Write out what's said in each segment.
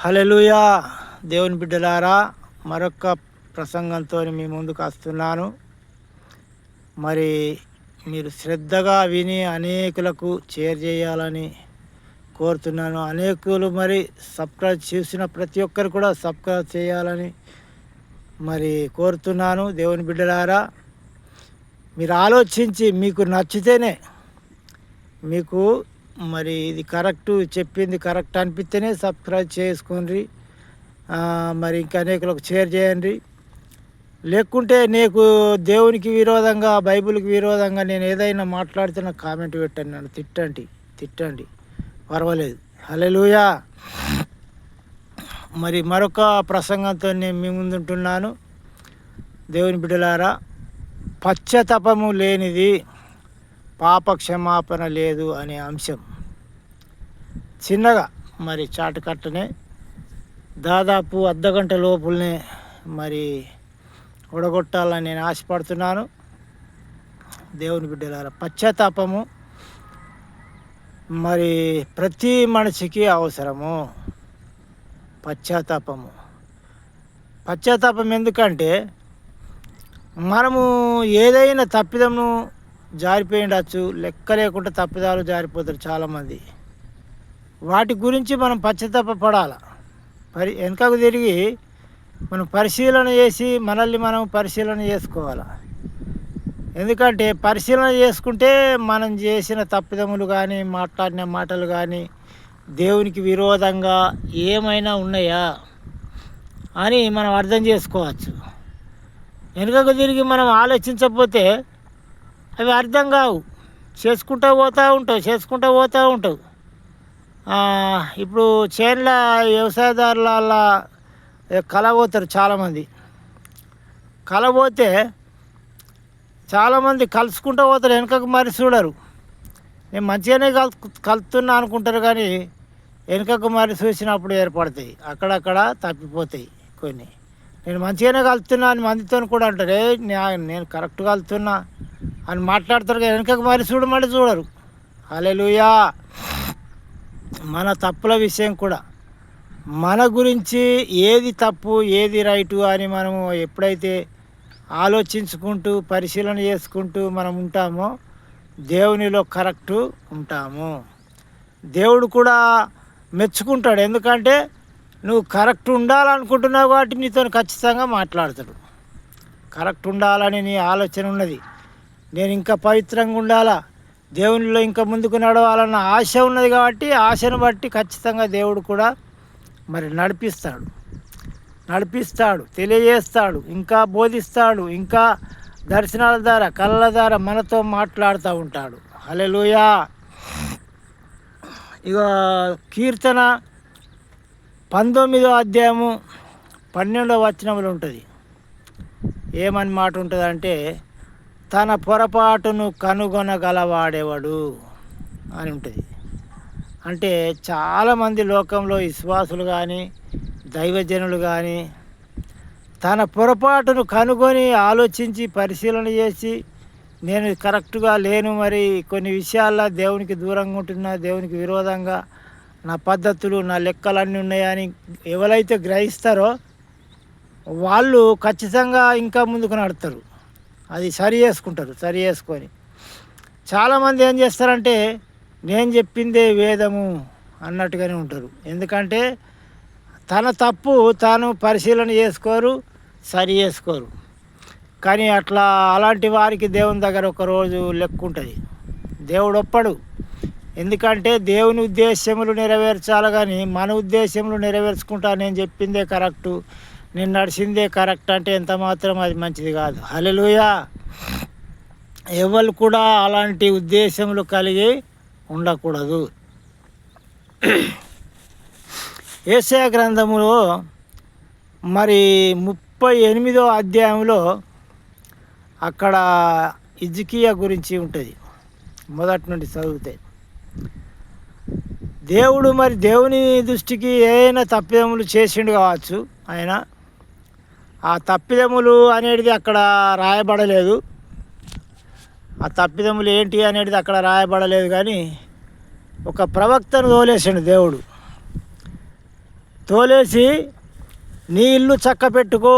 Hallelujah దేవుని బిడ్డలారా మరొక ప్రసంగంతో మీ ముందుకు వస్తున్నాను. మరి మీరు శ్రద్ధగా విని అనేకులకు చేర్ చేయాలని కోరుతున్నాను. అనేకులు మరి సబ్స్క్రైబ్ చేసిన ప్రతి ఒక్కరు కూడా సబ్స్క్రైబ్ చేయాలని మరి కోరుతున్నాను. దేవుని బిడ్డలారా మీరు ఆలోచించి మీకు నచ్చితేనే మీకు మరి ఇది కరెక్ట్ చెప్పింది కరెక్ట్ అనిపిస్తేనే సబ్స్క్రైబ్ చేసుకోండి. మరి ఇంకా అనేకులకు షేర్ చేయండి. లేకుంటే నీకు దేవునికి విరోధంగా బైబిల్కి విరోధంగా నేను ఏదైనా మాట్లాడితే నాకు కామెంట్ పెట్టండి నన్ను. తిట్టండి తిట్టండి. పర్వాలేదు. హల్లెలూయా. మరి మరొక ప్రసంగంతో నేను మీ ముందుంటున్నాను. దేవుని బిడ్డలారా పశ్చాత్తాపము లేనిది పాప క్షమాపణ లేదు అనే అంశం. చిన్నగా మరి చాటు కట్టనే దాదాపు అర్ధగంట లోపులనే మరి ఉడగొట్టాలని నేను ఆశపడుతున్నాను. దేవుని బిడ్డలారా పశ్చాత్తాపము మరి ప్రతి మనిషికి అవసరము. పశ్చాత్తాపము. పశ్చాత్తాపం ఎందుకంటే మనము ఏదైనా తప్పిదమును జారిపోయి ఉండొచ్చు లెక్క లేకుండా తప్పిదాలు జారిపోతారు చాలామంది. వాటి గురించి మనం పశ్చాత్తాప పడాలి పరి వెనకకు తిరిగి మనం పరిశీలన చేసి మనల్ని మనం పరిశీలన చేసుకోవాలి. ఎందుకంటే పరిశీలన చేసుకుంటే మనం చేసిన తప్పిదములు కానీ మాట్లాడిన మాటలు కానీ దేవునికి విరోధంగా ఏమైనా ఉన్నాయా అని మనం అర్థం చేసుకోవచ్చు. వెనుకకు తిరిగి మనం ఆలోచించకపోతే అవి అర్థం కావు. చేసుకుంటూ పోతూ ఉంటావు చేసుకుంటూ పోతూ ఉంటావు. ఇప్పుడు చేనుల వ్యవసాయదారుల కలబోతారు చాలామంది. కలబోతే చాలామంది కలుసుకుంటూ పోతారు వెనుకకు మరి చూడరు. నేను మంచిగానే కల్ కలుతున్నా అనుకుంటారు కానీ వెనుకకు మరి చూసినప్పుడు ఏర్పడతాయి. అక్కడక్కడ తప్పిపోతాయి కొన్ని. నేను మంచిగానే కలుతున్నా అని మందితో కూడా అంటారు. ఏ నేను కరెక్ట్ కలుతున్నా అని మాట్లాడతారు కానీ వెనుకకు మరి చూడమంటే చూడరు. అలెలుయా మన తప్పుల విషయం కూడా. మన గురించి ఏది తప్పు ఏది రైటు అని మనము ఎప్పుడైతే ఆలోచించుకుంటూ పరిశీలన చేసుకుంటూ మనం ఉంటామో దేవునిలో కరెక్టు ఉంటాము. దేవుడు కూడా మెచ్చుకుంటాడు. ఎందుకంటే నువ్వు కరెక్ట్ ఉండాలనుకుంటున్నావు కాబట్టి నీతో ఖచ్చితంగా మాట్లాడతాడు. కరెక్ట్ ఉండాలని నీ ఆలోచన ఉన్నది. నేను ఇంకా పవిత్రంగా ఉండాలా? దేవునిలో ఇంకా ముందుకు నడవాలన్న ఆశ ఉన్నది కాబట్టి ఆశను బట్టి ఖచ్చితంగా దేవుడు కూడా మరి నడిపిస్తాడు. నడిపిస్తాడు తెలియజేస్తాడు ఇంకా బోధిస్తాడు ఇంకా దర్శనాల ద్వారా కళ్ళ ద్వారా మనతో మాట్లాడుతూ ఉంటాడు. అలెలుయా ఇక కీర్తన పంతొమ్మిదో అధ్యాయము పన్నెండో వచనములు ఉంటుంది. ఏమని మాట ఉంటుందంటే తన పొరపాటును కనుగొనగలవాడేవాడు అని ఉంటుంది. అంటే చాలామంది లోకంలో విశ్వాసులు కానీ దైవజనులు కానీ తన పొరపాటును కనుగొని ఆలోచించి పరిశీలన చేసి నేను కరెక్ట్గా లేను మరి కొన్ని విషయాల్లో దేవునికి దూరంగా ఉంటున్నా దేవునికి విరోధంగా నా పద్ధతులు నా లెక్కలు అన్నీ ఉన్నాయని ఎవరైతే గ్రహిస్తారో వాళ్ళు ఖచ్చితంగా ఇంకా ముందుకు నడతారు. అది సరి చేసుకుంటారు సరి చేసుకొని. చాలామంది ఏం చేస్తారంటే నేను చెప్పిందే వేదము అన్నట్టుగానే ఉంటారు. ఎందుకంటే తన తప్పు తాను పరిశీలన చేసుకోరు సరి చేసుకోరు. కానీ అట్లా అలాంటి వారికి దేవుని దగ్గర ఒకరోజు లెక్క ఉంటుంది దేవుడు ఒప్పడు. ఎందుకంటే దేవుని ఉద్దేశ్యములు నెరవేర్చాలి కానీ మన ఉద్దేశములు నెరవేర్చుకుంటా నేను చెప్పిందే కరెక్టు నేను నడిచిందే కరెక్ట్ అంటే ఎంత మాత్రం అది మంచిది కాదు. హల్లెలూయా. ఎవరు కూడా అలాంటి ఉద్దేశములు కలిగి ఉండకూడదు. ఏసయ గ్రంథములో మరి ముప్పై ఎనిమిదో అధ్యాయంలో అక్కడ ఇజకీయ గురించి ఉంటుంది. మొదటి నుండి చదివితే. దేవుడు మరి దేవుని దృష్టికి ఏదైనా తప్పిదములు చేసిండు కావచ్చు ఆయన ఆ తప్పిదములు అనేది అక్కడ రాయబడలేదు. ఆ తప్పిదములు ఏంటి అనేది అక్కడ రాయబడలేదు కానీ ఒక ప్రవక్తను తోలేసిండు దేవుడు. తోలేసి నీ ఇల్లు చక్క పెట్టుకో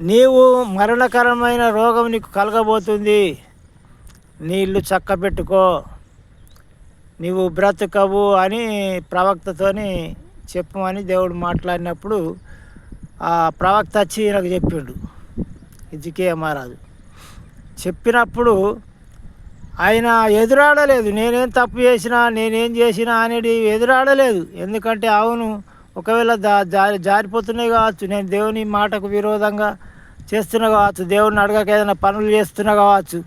నీవు మరణకరమైన రోగం నీకు కలగబోతుంది నీ ఇల్లు చక్క పెట్టుకో నీవు బ్రతకవు అని ప్రవక్తతోని చెప్పమని దేవుడు మాట్లాడినప్పుడు ఆ ప్రవక్త వచ్చి నాకు చెప్పిండు. ఇజికే మహారాజు. చెప్పినప్పుడు ఆయన ఎదురాడలేదు. నేనేం తప్పు చేసినా నేనేం చేసినా అనేది ఎదురాడలేదు. ఎందుకంటే అవును ఒకవేళ దా జారి జారిపోతున్నాయి కావచ్చు. నేను దేవుని మాటకు విరోధంగా చేస్తున్నా కావచ్చు. దేవుడిని అడగక ఏదైనా పనులు చేస్తున్నా కావచ్చు.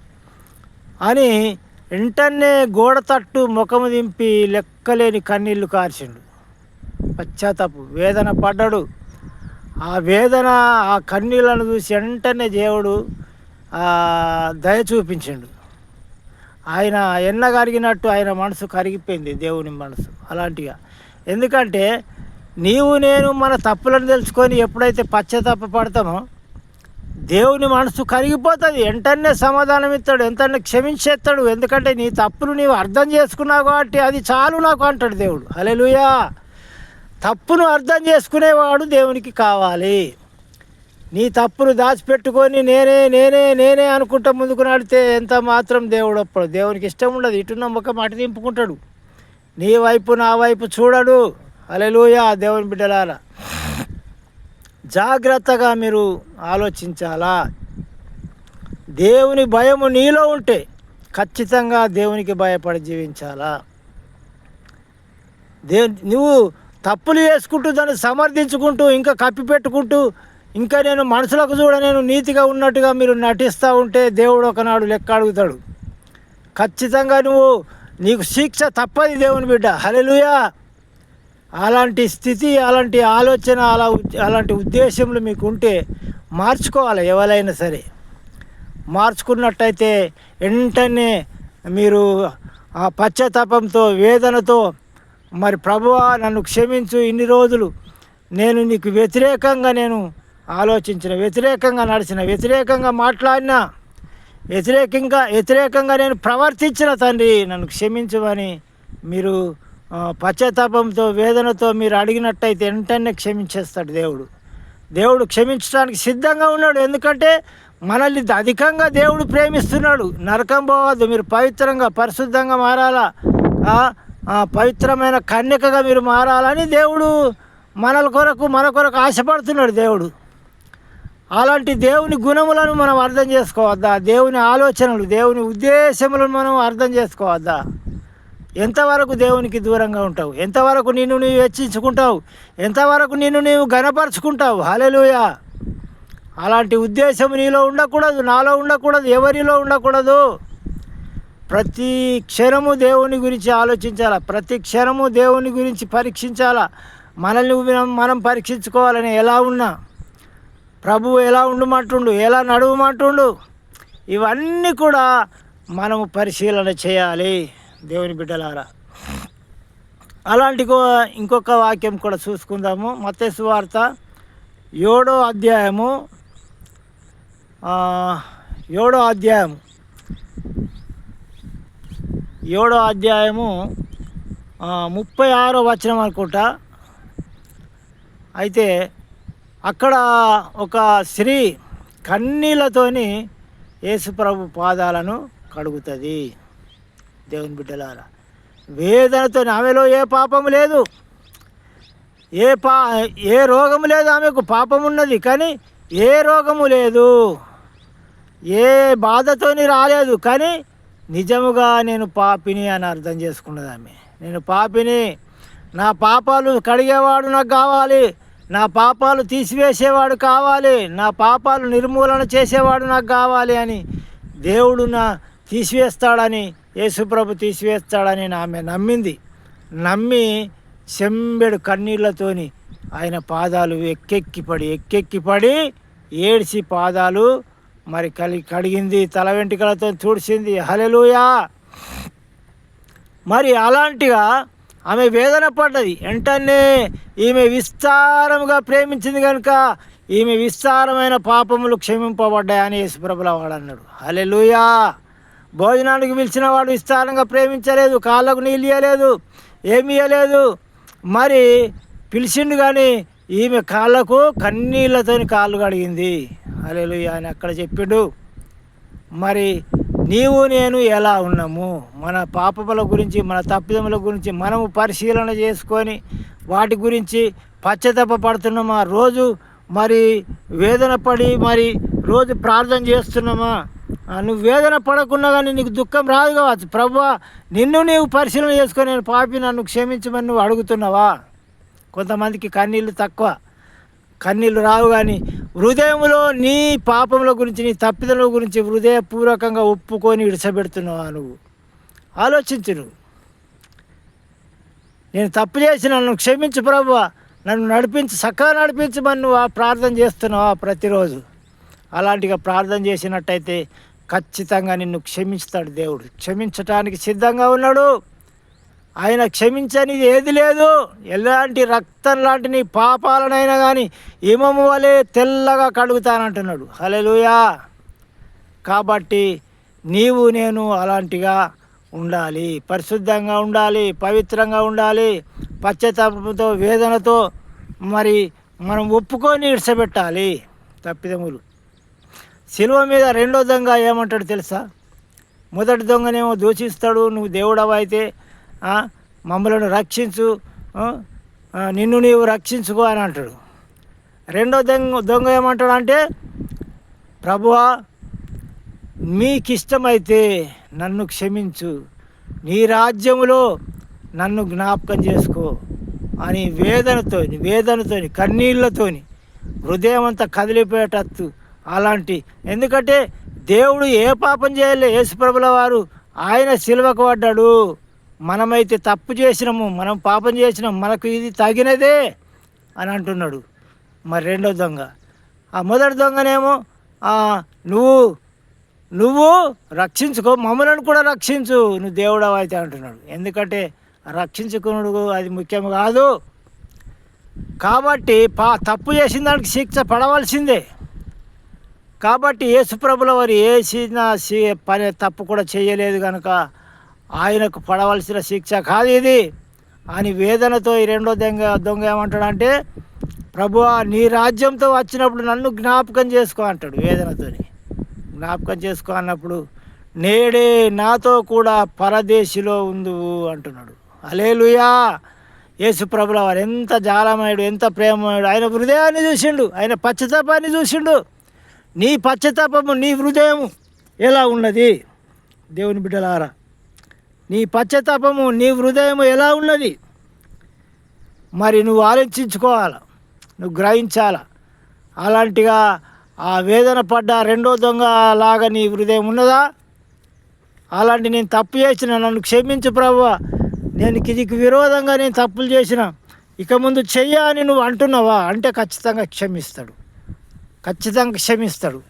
అని వెంటనే గోడ తట్టు ముఖము దింపి లెక్కలేని కన్నీళ్ళు కార్చిండు. పశ్చాత్తాపు. వేదన పడ్డాడు. ఆ వేదన ఆ కన్నీళ్ళను చూసి వెంటనే దేవుడు దయ చూపించిండు. ఆయన ఎన్న కరిగినట్టు ఆయన మనసు కరిగిపోయింది దేవుని మనసు అలాంటిగా. ఎందుకంటే నీవు నేను మన తప్పులను తెలుసుకొని ఎప్పుడైతే పశ్చాత్తాప పడతామో దేవుని మనసు కరిగిపోతుంది. వెంటనే సమాధానం ఇస్తాడు ఎంతనే క్షమించేస్తాడు ఎందుకంటే నీ తప్పులు నీవు అర్థం చేసుకున్నావు కాబట్టి అది చాలు నాకు అంటాడు దేవుడు. అలెలుయా తప్పును అర్థం చేసుకునేవాడు దేవునికి కావాలి. నీ తప్పును దాచిపెట్టుకొని నేనే నేనే నేనే అనుకుంటా ముందుకు నడితే ఎంత మాత్రం దేవుడు అప్పుడు దేవునికి ఇష్టం ఉండదు. ఇటున్న ముఖం అటు దింపుకుంటాడు. నీ వైపు నా వైపు చూడడు. అలెలుయా దేవుని బిడ్డలారా. జాగ్రత్తగా మీరు ఆలోచించాలా? దేవుని భయము నీలో ఉంటే ఖచ్చితంగా దేవునికి భయపడి జీవించాలా? దే నువ్వు తప్పులు చేసుకుంటూ దాన్ని సమర్థించుకుంటూ ఇంకా కప్పిపెట్టుకుంటూ ఇంకా నేను మనుషులకు చూడ నేను నీతిగా ఉన్నట్టుగా మీరు నటిస్తూ ఉంటే దేవుడు ఒకనాడు లెక్క అడుగుతాడు. ఖచ్చితంగా నువ్వు నీకు శిక్ష తప్పది దేవుని బిడ్డ. హలెలుయా అలాంటి స్థితి అలాంటి ఆలోచన అలా అలాంటి ఉద్దేశములు మీకు ఉంటే మార్చుకోవాలి ఎవరైనా సరే. మార్చుకున్నట్టయితే వెంటనే మీరు ఆ పశ్చాత్తాపంతో వేదనతో మరి ప్రభువా నన్ను క్షమించు ఇన్ని రోజులు. నేను నీకు వ్యతిరేకంగా నేను ఆలోచించిన వ్యతిరేకంగా నడిచిన వ్యతిరేకంగా మాట్లాడినా వ్యతిరేకంగా వ్యతిరేకంగా నేను ప్రవర్తించిన తండ్రి నన్ను క్షమించమని మీరు పశ్చాత్తాపంతో వేదనతో మీరు అడిగినట్టయితే వెంటనే క్షమించేస్తాడు దేవుడు. దేవుడు క్షమించడానికి సిద్ధంగా ఉన్నాడు. ఎందుకంటే మనల్ని అధికంగా దేవుడు ప్రేమిస్తున్నాడు. నరకం పోవద్దు. మీరు పవిత్రంగా పరిశుద్ధంగా మారాలా? పవిత్రమైన కన్యకగా మీరు మారాలని దేవుడు మనల కొరకు మన కొరకు ఆశపడుతున్నాడు దేవుడు. అలాంటి దేవుని గుణములను మనం అర్థం చేసుకోవద్దా? దేవుని ఆలోచనలు దేవుని ఉద్దేశములను మనం అర్థం చేసుకోవద్దా? ఎంతవరకు దేవునికి దూరంగా ఉంటావు? ఎంతవరకు నిన్ను నీవు హెచ్చించుకుంటావు? ఎంతవరకు నిన్ను నీవు గనపరుచుకుంటావు హాలెలుయా అలాంటి ఉద్దేశం నీలో ఉండకూడదు నాలో ఉండకూడదు ఎవరిలో ఉండకూడదు. ప్రతి క్షణము దేవుని గురించి ఆలోచించాలా? ప్రతి క్షణము దేవుని గురించి పరీక్షించాలా? మనల్ని మనం- మనం పరీక్షించుకోవాలని ఎలా ఉన్నా? ప్రభువు ఎలా ఉండుమంటుండు? ఎలా నడువుమంటుండు? ఇవన్నీ కూడా మనము పరిశీలన చేయాలి. దేవుని బిడ్డలారా. అలాంటి ఇంకొక వాక్యం కూడా చూసుకుందాము. మత్స్సు వార్త ఏడో అధ్యాయము ఏడో అధ్యాయము. ఏడో అధ్యాయము ముప్పై ఆరో వచనం అనుకుంటా. అయితే అక్కడ ఒక స్త్రీ కన్నీళ్ళతోని యేసుప్రభు పాదాలను కడుగుతుంది. దేవుని బిడ్డలారా వేదనతో ఆమెలో ఏ పాపము లేదు. ఏ పా ఏ రోగము లేదు ఆమెకు పాపం ఉన్నది కానీ ఏ రోగము లేదు. ఏ బాధతోని రాలేదు కానీ నిజముగా నేను పాపిని అని అర్థం చేసుకున్నది ఆమె. నేను పాపిని నా పాపాలు కడిగేవాడు నాకు కావాలి నా పాపాలు తీసివేసేవాడు కావాలి నా పాపాలు నిర్మూలన చేసేవాడు నాకు కావాలి అని దేవుడు నా తీసివేస్తాడని యేసుప్రభు తీసివేస్తాడని ఆమె నమ్మింది. నమ్మి చెంబెడు కన్నీళ్ళతోని ఆయన పాదాలు ఎక్కెక్కిపడి ఎక్కెక్కిపడి ఏడ్చి పాదాలు మరి కలి కడిగింది తల వెంట్రుకలతో తుడిచింది. హలెలుయా మరి అలాంటిగా ఆమె వేదన పడ్డది. వెంటనే ఈమె విస్తారముగా ప్రేమించింది కనుక ఈమె విస్తారమైన పాపములు క్షమింపబడ్డాయని యేసుప్రభుల వాడు అన్నాడు. హలెలుయా భోజనానికి పిలిచిన వాడు విస్తారంగా ప్రేమించలేదు కాళ్ళకు నీళ్ళు ఇవ్వలేదు ఏమి ఇవ్వలేదు మరి పిలిచిండు కానీ ఈమె కాళ్ళకు కన్నీళ్ళతో కాళ్ళు కడిగింది. అలెలు ఆయన అక్కడ చెప్పిండు. మరి నీవు నేను ఎలా ఉన్నాము? మన పాపముల గురించి మన తప్పిదముల గురించి మనము పరిశీలన చేసుకొని వాటి గురించి పశ్చాత్తాప పడుతున్నామా? రోజు మరి వేదన పడి మరి రోజు ప్రార్థన చేస్తున్నామా? నువ్వు వేదన పడకుండా కానీ నీకు దుఃఖం రాదు కావచ్చు. ప్రభు నిన్ను నీవు పరిశీలన చేసుకొని నేను పాపి నన్ను క్షమించమని నువ్వు అడుగుతున్నావా? కొంతమందికి కన్నీళ్ళు తక్కువ. కన్నీళ్ళు రావు కానీ హృదయంలో నీ పాపముల గురించి నీ తప్పిదముల గురించి హృదయపూర్వకంగా ఒప్పుకొని విడిచబెడుతున్నావా నువ్వు? ఆలోచించు నేను తప్పు చేసి నన్ను క్షమించు ప్రభు నన్ను నడిపించి చక్కగా నడిపించమని నువ్వు ప్రార్థన చేస్తున్నావా ప్రతిరోజు? అలాంటిగా ప్రార్థన చేసినట్టయితే ఖచ్చితంగా నిన్ను క్షమించుతాడు దేవుడు. క్షమించటానికి సిద్ధంగా ఉన్నాడు. ఆయన క్షమించనిది ఏది లేదు. ఎలాంటి రక్తం లాంటి నీ పాపాలనైనా కానీ ఇమము వలె తెల్లగా కడుగుతానంటున్నాడు. హలెలుయా కాబట్టి నీవు నేను అలాంటిగా ఉండాలి. పరిశుద్ధంగా ఉండాలి. పవిత్రంగా ఉండాలి. పశ్చాత్తాపంతో వేదనతో మరి మనం ఒప్పుకొని ఇడిసబెట్టాలి తప్పిదములు. శిలువ మీద రెండో దొంగ ఏమంటాడు తెలుసా? మొదటి దొంగనేమో దూషిస్తాడు నువ్వు దేవుడవైతే అయితే మమ్మలను రక్షించు నిన్ను నీవు రక్షించుకో అని అంటాడు. రెండో దొంగ దొంగ ఏమంటాడు అంటే ప్రభువా మీకు ఇష్టమైతే నన్ను క్షమించు నీ రాజ్యములో నన్ను జ్ఞాపకం చేసుకో అని వేదనతో వేదనతోని కన్నీళ్ళతోని హృదయం అంతా కదిలిపోయేటట్టు అలాంటి. ఎందుకంటే దేవుడు ఏ పాపం చేయలే యేసుప్రభుల వారు ఆయన సిలువకు పడ్డాడు. మనమైతే తప్పు చేసినాము మనం పాపం చేసినాం మనకు ఇది తగినదే అని అంటున్నాడు. మరి రెండో దొంగ. ఆ మొదటి దొంగనేమో నువ్వు నువ్వు రక్షించుకో మమ్మలను కూడా రక్షించు నువ్వు దేవుడు అయితే అంటున్నాడు. ఎందుకంటే రక్షించుకునుడు అది ముఖ్యం కాదు. కాబట్టి పా తప్పు చేసిన దానికి శిక్ష పడవలసిందే. కాబట్టి యేసుప్రభుల వారు ఏ చిన్న పని తప్పు కూడా చేయలేదు కనుక ఆయనకు పడవలసిన శిక్ష కాదు ఇది. అని వేదనతో ఈ రెండో దొంగ దొంగ ఏమంటాడంటే ప్రభువా నీ రాజ్యంతో వచ్చినప్పుడు నన్ను జ్ఞాపకం చేసుకో అంటాడు వేదనతోని. జ్ఞాపకం చేసుకో అన్నప్పుడు నేడే నాతో కూడా పరదేశిలో ఉందువు అంటున్నాడు. అలేలుయా యేసు ప్రభుల వారు ఎంత జాలమయుడు ఎంత ప్రేమయుడు ఆయన హృదయాన్ని చూసిండు ఆయన పశ్చాత్తాపాన్ని చూసిండు. నీ పశ్చాత్తాపము నీ హృదయము ఎలా ఉన్నది? దేవుని బిడ్డలారా నీ పశ్చాత్తాపము నీ హృదయము ఎలా ఉన్నది? మరి నువ్వు ఆలోచించుకోవాలి? నువ్వు గ్రహించాల? అలాంటిగా ఆ వేదన పడ్డ రెండో దొంగ లాగా నీ హృదయం ఉన్నదా? అలాంటి నేను తప్పు చేసిన నన్ను క్షమించు ప్రభు నేను కిదికి విరోధంగా నేను తప్పులు చేసిన ఇక ముందు చెయ్య అని నువ్వు అంటున్నావా? అంటే ఖచ్చితంగా క్షమిస్తాడు. ఖచ్చితంగా క్షమిస్తాడు.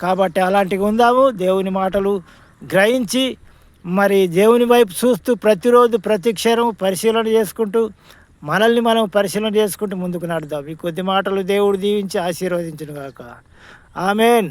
కాబట్టి అలాంటివి ఉందాము దేవుని మాటలు గ్రహించి మరి దేవుని వైపు చూస్తూ ప్రతిరోజు ప్రతి క్షణం పరిశీలన చేసుకుంటూ మనల్ని మనం పరిశీలన చేసుకుంటూ ముందుకు నడుద్దాం. ఈ కొద్ది మాటలు దేవుడు దీవించి ఆశీర్వదించును గాక ఆమెన్.